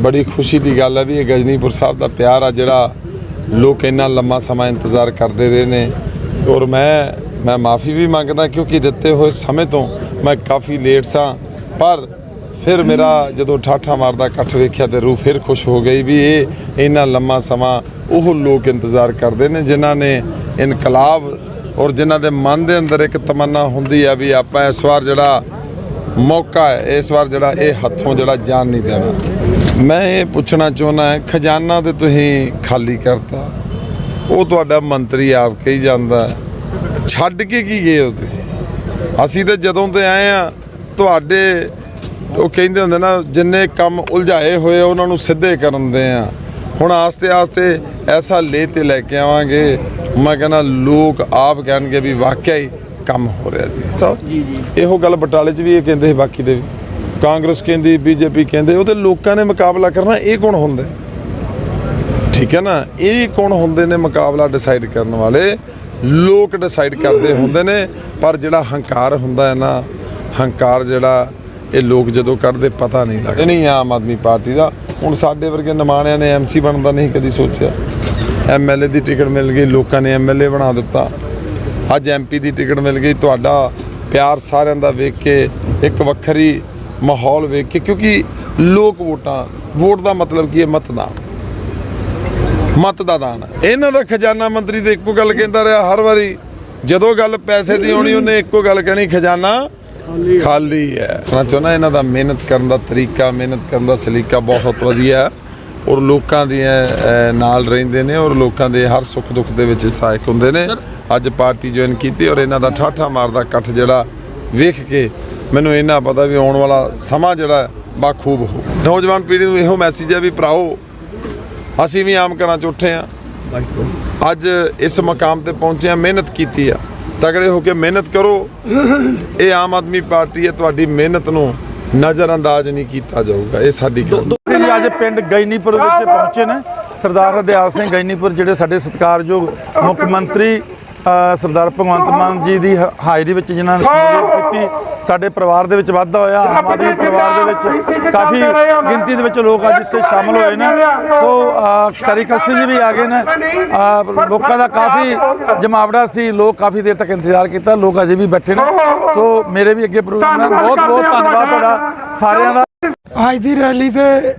ਬੜੀ ਖੁਸ਼ੀ ਦੀ ਗੱਲ ਹੈ ਵੀ ਇਹ ਗਜਨੀਪੁਰ ਸਾਹਿਬ ਦਾ ਪਿਆਰ ਆ ਜਿਹੜਾ ਲੋਕ ਇੰਨਾ ਲੰਮਾ ਸਮਾਂ ਇੰਤਜ਼ਾਰ ਕਰਦੇ ਰਹੇ ਨੇ। ਔਰ ਮੈਂ ਮੈਂ ਮਾਫੀ ਵੀ ਮੰਗਦਾ ਕਿਉਂਕਿ ਦਿੱਤੇ ਹੋਏ ਸਮੇਂ ਤੋਂ ਮੈਂ ਕਾਫੀ ਲੇਟ ਸਾਂ। ਪਰ ਫਿਰ ਮੇਰਾ ਜਦੋਂ ਠਾਠਾ ਮਾਰਦਾ ਇਕੱਠ ਵੇਖਿਆ ਤੇ ਰੂਹ ਫਿਰ ਖੁਸ਼ ਹੋ ਗਈ ਵੀ ਇਹ ਇੰਨਾ ਲੰਮਾ ਸਮਾਂ ਉਹ ਲੋਕ ਇੰਤਜ਼ਾਰ ਕਰਦੇ ਨੇ ਜਿਨ੍ਹਾਂ ਨੇ ਇਨਕਲਾਬ ਔਰ ਜਿਨ੍ਹਾਂ ਦੇ ਮਨ ਦੇ ਅੰਦਰ ਇੱਕ ਤਮੰਨਾ ਹੁੰਦੀ ਆ ਵੀ ਆਪਾਂ ਇਸ ਵਾਰ ਜਿਹੜਾ ਮੌਕਾ ਹੈ, ਇਸ ਵਾਰ ਜਿਹੜਾ ਇਹ ਹੱਥੋਂ ਜਿਹੜਾ ਜਾਨ ਨਹੀਂ ਦੇਣਾ। ਮੈਂ ਇਹ ਪੁੱਛਣਾ ਚਾਹੁੰਦਾ ਹਾਂ ਖਜ਼ਾਨਾ ਤੇ ਤੁਸੀਂ ਖਾਲੀ ਕਰਤਾ। ਉਹ ਤੁਹਾਡਾ ਮੰਤਰੀ ਆਪ ਕਹੀ ਜਾਂਦਾ। ਹੈ। ਛੱਡ ਕੇ ਕੀ ਗਏ ਹੋ ਤੁਸੀਂ? ਅਸੀਂ ਤੇ ਜਦੋਂ ਤੇ ਆਏ ਆ ਤੁਹਾਡੇ ਉਹ ਕਹਿੰਦੇ ਹੁੰਦੇ ਨਾ ਜਿੰਨੇ ਕੰਮ ਉਲਝਾਏ ਹੋਏ ਉਹਨਾਂ ਨੂੰ ਸਿੱਧੇ ਕਰਨ ਦੇ ਆ। ਹੁਣ ਆਸਤੇ ਆਸਤੇ ਐਸਾ ਲੇ ਤੇ ਲੈ ਕੇ ਆਵਾਂਗੇ। ਮੈਂ ਕਹਿੰਦਾ ਲੋਕ ਆਪ ਕਹਿਣਗੇ ਵੀ ਵਾਕਿਆ ਹੀ ਕੰਮ ਹੋ ਰਿਹਾ ਜੀ ਸਭ? ਜੀ ਜੀ। ਇਹੋ ਗੱਲ ਬਟਾਲੇ 'ਚ ਵੀ ਇਹ ਕਹਿੰਦੇ ਸੀ ਬਾਕੀ ਦੇ ਵੀ। ਕਾਂਗਰਸ ਕਹਿੰਦੀ, ਬੀਜੇਪੀ ਕਹਿੰਦੇ, ਉਹਦੇ ਲੋਕਾਂ ਨੇ ਮੁਕਾਬਲਾ ਕਰਨਾ, ਇਹ ਕੌਣ ਹੁੰਦਾ? ਠੀਕ ਹੈ ਨਾ? ਇਹ ਕੌਣ ਹੁੰਦੇ ਨੇ ਮੁਕਾਬਲਾ ਡਿਸਾਈਡ ਕਰਨ ਵਾਲੇ? ਲੋਕ ਡਿਸਾਈਡ ਕਰਦੇ ਹੁੰਦੇ ਨੇ, ਪਰ ਜਿਹੜਾ ਹੰਕਾਰ ਹੁੰਦਾ ਹੈ ਨਾ, ਹੰਕਾਰ ਜਿਹੜਾ, ਇਹ ਲੋਕ ਜਦੋਂ ਕੱਢਦੇ, ਪਤਾ ਨਹੀਂ ਲੱਗਦਾ। ਨਹੀਂ ਆਮ ਆਦਮੀ ਪਾਰਟੀ ਦਾ। ਹੁਣ ਸਾਡੇ ਵਰਗੇ ਨਮਾਣਿਆਂ ਨੇ ਐਮਸੀ ਬਣਨ ਦਾ ਨਹੀਂ ਕਦੀ ਸੋਚਿਆ। ਐਮਐਲਏ ਦੀ ਟਿਕਟ ਮਿਲ ਗਈ, ਲੋਕਾਂ ਨੇ ਐਮਐਲਏ ਬਣਾ ਦਿੱਤਾ। ਅੱਜ ਐਮਪੀ ਦੀ ਟਿਕਟ ਮਿਲ ਗਈ, ਤੁਹਾਡਾ ਪਿਆਰ ਸਾਰਿਆਂ ਦਾ ਵੇਖ ਕੇ ਇੱਕ ਵੱਖਰੀ ਮਾਹੌਲ ਵੇਖ ਕੇ ਕਿਉਂਕਿ ਲੋਕ ਵੋਟਾਂ ਵੋਟ ਦਾ ਮਤਲਬ ਕੀ ਹੈ ਮਤਦਾਨ। ਮਤ ਦਾ ਦਾਨ। ਇਹਨਾਂ ਦਾ ਖਜ਼ਾਨਾ ਮੰਤਰੀ ਤੇ ਇੱਕੋ ਗੱਲ ਕਹਿੰਦਾ ਰਿਹਾ ਹਰ ਵਾਰੀ ਜਦੋਂ ਗੱਲ ਪੈਸੇ ਦੀ ਆਉਣੀ ਉਹਨੇ ਇੱਕੋ ਗੱਲ ਕਹਿਣੀ ਖਜ਼ਾਨਾ ਖਾਲੀ ਹੈ। ਸੁਣਾ ਚਾਹੁੰਦਾ ਇਹਨਾਂ ਦਾ ਮਿਹਨਤ ਕਰਨ ਦਾ ਤਰੀਕਾ ਮਿਹਨਤ ਕਰਨ ਦਾ ਸਲੀਕਾ ਬਹੁਤ ਵਧੀਆ। ਔਰ ਲੋਕਾਂ ਦੇ ਨਾਲ ਰਹਿੰਦੇ ਨੇ ਔਰ ਲੋਕਾਂ ਦੇ ਹਰ ਸੁੱਖ ਦੁੱਖ ਦੇ ਵਿੱਚ ਸਹਾਇਕ ਹੁੰਦੇ ਨੇ। ਅੱਜ ਪਾਰਟੀ ਜੁਆਇਨ ਕੀਤੀ ਔਰ ਇਹਨਾਂ ਦਾ ਠਾਠਾ ਮਾਰਦਾ ਇਕੱਠ ਜਿਹੜਾ ਵੇਖ ਕੇ ਮੈਨੂੰ ਇਹਨਾਂ ਪਤਾ ਵੀ ਆਉਣ ਵਾਲਾ ਸਮਾਂ ਜਿਹੜਾ ਬਾਖੂਬ ਹੋ ਨੌਜਵਾਨ ਪੀੜ੍ਹੀ ਨੂੰ ਇਹੋ ਮੈਸੇਜ ਹੈ ਵੀ ਭਰਾਓ, ਅਸੀਂ ਵੀ ਆਮ ਘਰਾਂ ਚ ਉੱਠੇ ਆ ਅੱਜ ਇਸ ਮਕਾਮ ਤੇ ਪਹੁੰਚੇ ਆ ਮਿਹਨਤ ਕੀਤੀ ਆ। ਤਗੜੇ ਹੋ ਕੇ ਮਿਹਨਤ ਕਰੋ। ਇਹ ਆਮ ਆਦਮੀ ਪਾਰਟੀ ਹੈ, ਤੁਹਾਡੀ ਮਿਹਨਤ ਨੂੰ ਨਜ਼ਰ ਅੰਦਾਜ਼ ਨਹੀਂ ਕੀਤਾ ਜਾਊਗਾ। ਇਹ ਸਾਡੀ ਗੱਲ ਅਸੀਂ ਅੱਜ ਪਿੰਡ ਗੈਨੀਪੁਰ ਵਿੱਚ ਪਹੁੰਚੇ ਨੇ। ਸਰਦਾਰ ਹਰਦਿਆਲ ਸਿੰਘ ਗੈਨੀਪੁਰ, ਜਿਹੜੇ ਸਾਡੇ ਸਤਿਕਾਰਯੋਗ ਮੁੱਖ ਮੰਤਰੀ ਸਰਦਾਰ ਭਗਵੰਤ ਮਾਨ ਜੀ ਦੀ ਹਾਜ਼ਰੀ ਵਿੱਚ ਜਿਨ੍ਹਾਂ ਨੇ ਸ਼ਮੂਲੀਅਤ ਕੀਤੀ ਸਾਡੇ ਪਰਿਵਾਰ ਦੇ ਵਿੱਚ ਵਾਧਾ ਹੋਇਆ ਆਮ ਆਦਮੀ ਪਰਿਵਾਰ ਦੇ ਵਿੱਚ ਕਾਫੀ ਗਿਣਤੀ ਦੇ ਵਿੱਚ ਲੋਕ ਅੱਜ ਇੱਥੇ ਸ਼ਾਮਲ ਹੋਏ ਨੇ। ਸੋ ਅ, ਸਾਰੀ ਕਲਸੀ ਜੀ ਵੀ ਆ ਗਏ ਨੇ। ਲੋਕਾਂ ਦਾ ਕਾਫੀ ਜਮਾਵੜਾ ਸੀ ਲੋਕ ਕਾਫੀ ਦੇਰ ਤੱਕ ਇੰਤਜ਼ਾਰ ਕੀਤਾ ਲੋਕ ਅਜੇ ਵੀ ਬੈਠੇ ਨੇ। ਸੋ ਮੇਰੇ ਵੀ ਅੱਗੇ ਪ੍ਰੋਗਰਾਮ ਹੈ। ਬਹੁਤ ਬਹੁਤ ਧੰਨਵਾਦ ਤੁਹਾਡਾ ਸਾਰਿਆਂ ਦਾ। ਅੱਜ ਦੀ ਰੈਲੀ ਤੇ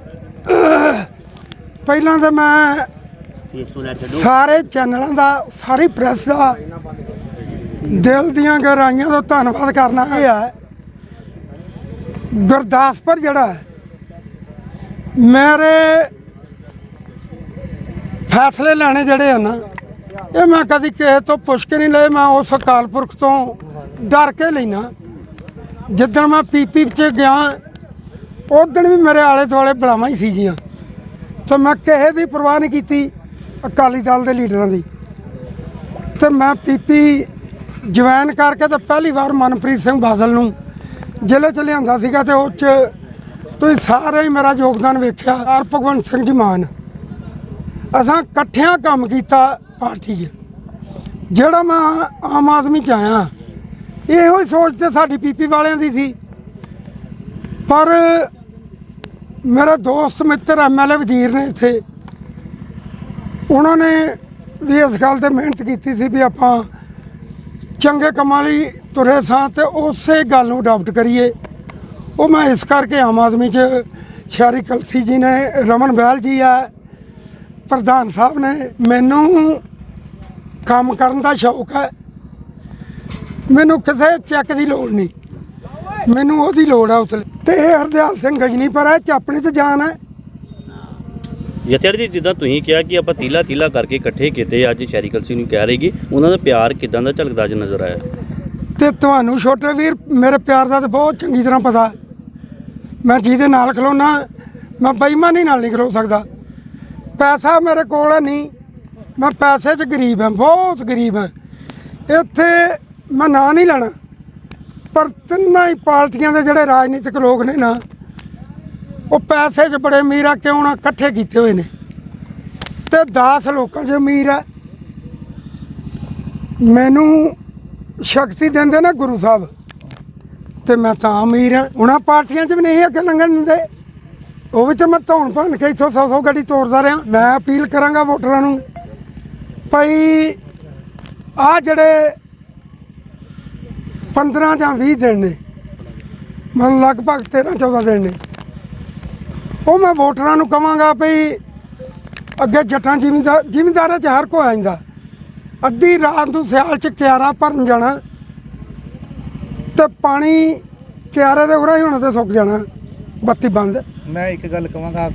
ਪਹਿਲਾਂ ਤਾਂ ਮੈਂ ਸਾਰੇ ਚੈਨਲਾਂ ਦਾ, ਸਾਰੀ ਪ੍ਰੈਸ ਦਾ ਦਿਲ ਦੀਆਂ ਗਹਿਰਾਈਆਂ ਤੋਂ ਧੰਨਵਾਦ ਕਰਨਾ ਇਹ ਹੈ। ਗੁਰਦਾਸਪੁਰ ਜਿਹੜਾ ਮੇਰੇ ਫੈਸਲੇ ਲੈਣੇ ਜਿਹੜੇ ਆ ਨਾ, ਇਹ ਮੈਂ ਕਦੀ ਕਿਸੇ ਤੋਂ ਪੁੱਛ ਕੇ ਨਹੀਂ ਲਏ, ਮੈਂ ਉਸ ਅਕਾਲ ਪੁਰਖ ਤੋਂ ਡਰ ਕੇ ਲੈਣਾ ਜਿੱਦਣ ਮੈਂ ਪੀਪੀ ਚ ਗਿਆ ਉਦੋਂ ਵੀ ਮੇਰੇ ਆਲੇ ਦੁਆਲੇ ਬਲਾਵਾਂ ਹੀ ਸੀਗੀਆਂ। ਤੇ ਮੈਂ ਕਿਸੇ ਦੀ ਪਰਵਾਹ ਨਹੀਂ ਕੀਤੀ। ਅਕਾਲੀ ਦਲ ਦੇ ਲੀਡਰਾਂ ਦੀ। ਤੇ ਮੈਂ ਪੀਪੀ ਜੁਆਇਨ ਕਰਕੇ ਤੇ ਪਹਿਲੀ ਵਾਰ ਮਨਪ੍ਰੀਤ ਸਿੰਘ ਬਾਦਲ ਨੂੰ ਜ਼ਿਲ੍ਹੇ ਚ ਲਿਆਂਦਾ ਸੀਗਾ ਤੇ ਉਹ ਚ ਤੁਸੀਂ ਸਾਰੇ ਹੀ ਮੇਰਾ ਯੋਗਦਾਨ ਵੇਖਿਆ ਆਰ ਭਗਵੰਤ ਸਿੰਘ ਜੀ ਮਾਨ। ਅਸਾਂ ਇਕੱਠਿਆਂ ਕੰਮ ਕੀਤਾ ਪਾਰਟੀ 'ਚ। ਜਿਹੜਾ ਮੈਂ ਆਮ ਆਦਮੀ ਚ ਆਇਆ, ਇਹੋ ਹੀ ਸੋਚ ਤੇ ਸਾਡੀ ਪੀਪੀ ਵਾਲਿਆਂ ਦੀ ਸੀ। ਪਰ ਮੇਰਾ ਦੋਸਤ ਮਿੱਤਰ ਐਮਐਲਏ ਵਜ਼ੀਰ ਨੇ ਇੱਥੇ ਉਹਨਾਂ ਨੇ ਵੀ ਇਸ ਗੱਲ ਤੇ ਮਿਹਨਤ ਕੀਤੀ ਸੀ ਵੀ ਆਪਾਂ ਚੰਗੇ ਕੰਮਾਂ ਲਈ ਤੁਰੇ ਸਾਂ ਤੇ ਉਸੇ ਗੱਲ ਨੂੰ ਅਡਾਪਟ ਕਰੀਏ। ਉਹ ਮੈਂ ਇਸ ਕਰਕੇ ਆਮ ਆਦਮੀ 'ਚ ਸ਼ਹਿਰੀ ਕਲਸੀ ਜੀ ਨੇ, ਰਮਨ ਬਹਿਲ ਜੀ ਆ, ਪ੍ਰਧਾਨ ਸਾਹਿਬ ਨੇ, ਮੈਨੂੰ ਕੰਮ ਕਰਨ ਦਾ ਸ਼ੌਕ ਹੈ। ਮੈਨੂੰ ਕਿਸੇ ਚੈੱਕ ਦੀ ਲੋੜ ਨਹੀਂ। ਮੈਨੂੰ ਉਹਦੀ ਲੋੜ ਆ ਉਸ ਲਈ। ਤੇ ਇਹ ਹਰਦਿਆਲ ਸਿੰਘ ਗਜਨੀ ਪਰ ਹੈ ਚਾਪਣੇ 'ਚ ਜਾਨ ਹੈ। ਯਤਰ ਜੀ ਜਿੱਦਾਂ ਤੁਸੀਂ ਕਿਹਾ ਕਿ ਆਪਾਂ ਤੀਲਾ ਤੀਲਾ ਕਰਕੇ ਇਕੱਠੇ ਕੀਤੇ, ਅੱਜ ਸ਼ਹਿਰੀ ਕਲਸੀ ਨੂੰ ਕਹਿ ਰਹੇਗੀ ਉਹਨਾਂ ਦਾ ਪਿਆਰ ਕਿਦਾਂ ਦਾ ਝਲਕਦਾ ਅੱਜ ਨਜ਼ਰ ਆਇਆ? ਤੇ ਤੁਹਾਨੂੰ ਛੋਟੇ ਵੀਰ, ਮੇਰੇ ਪਿਆਰ ਦਾ ਤਾਂ ਬਹੁਤ ਚੰਗੀ ਤਰ੍ਹਾਂ ਪਤਾ। ਮੈਂ ਜਿਹਦੇ ਨਾਲ ਖਲੋਣਾ ਮੈਂ ਬੇਈਮਾਨੀ ਨਾਲ ਨਹੀਂ ਖਲੋ ਸਕਦਾ। ਪੈਸਾ ਮੇਰੇ ਕੋਲ ਹੈ ਨਹੀਂ। ਮੈਂ ਪੈਸੇ 'ਚ ਗਰੀਬ ਹਾਂ, ਬਹੁਤ ਗਰੀਬ ਹਾਂ। ਇੱਥੇ ਮੈਂ ਨਾਂ ਨਹੀਂ ਲੈਣਾ। ਪਰ ਤਿੰਨਾਂ ਹੀ ਪਾਰਟੀਆਂ ਦੇ ਜਿਹੜੇ ਰਾਜਨੀਤਿਕ ਲੋਕ ਨੇ ਨਾ ਉਹ ਪੈਸੇ 'ਚ ਬੜੇ ਅਮੀਰ ਆ, ਕਿਉਂ ਨਾ ਇਕੱਠੇ ਕੀਤੇ ਹੋਏ ਨੇ। ਤੇ 10 ਲੋਕਾਂ 'ਚ ਅਮੀਰ ਆ। ਮੈਨੂੰ ਸ਼ਕਤੀ ਦਿੰਦੇ ਨੇ ਗੁਰੂ ਸਾਹਿਬ। ਤੇ ਮੈਂ ਤਾਂ ਅਮੀਰ ਹਾਂ ਉਹਨਾਂ ਪਾਰਟੀਆਂ 'ਚ ਵੀ ਨਹੀਂ ਅੱਗੇ ਲੰਘਣ ਦਿੰਦੇ। ਉਹ ਵੀ ਤੇ ਮੈਂ ਧੌਣ ਭੰਨ ਕੇ ਇੱਥੋਂ 100 100 ਗੱਡੀ ਤੋਰਦਾ ਰਿਹਾ। ਮੈਂ ਅਪੀਲ ਕਰਾਂਗਾ ਵੋਟਰਾਂ ਨੂੰ, ਭਾਈ ਆ ਜਿਹੜੇ 15 ਜਾਂ 20 ਦਿਨ ਨੇ ਮਨ ਲਗਭਗ 13 14 ਦਿਨ ਨੇ ਉਹ ਮੈਂ ਵੋਟਰਾਂ ਨੂੰ ਕਵਾਂਗਾ ਭਈ ਅੱਗੇ ਜੱਟਾਂ ਜ਼ਿਮੀਂਦਾਰ ਜ਼ਿਮੀਂਦਾਰਾਂ 'ਚ ਹਰ ਕੋ ਆ ਜਾਂਦਾ। ਅੱਧੀ ਰਾਤ ਨੂੰ ਸਿਆਲ 'ਚ ਕਿਆਰਾ ਭਰਨ ਜਾਣਾ ਤੇ ਪਾਣੀ ਕਿਆਰੇ ਦੇ ਉਰਾ ਹੀ ਹੋਣਾ ਤੇ ਸੁੱਕ ਜਾਣਾ, ਬੱਤੀ ਬੰਦ। ਮੈਂ ਇੱਕ ਗੱਲ ਕਹਾਂਗਾ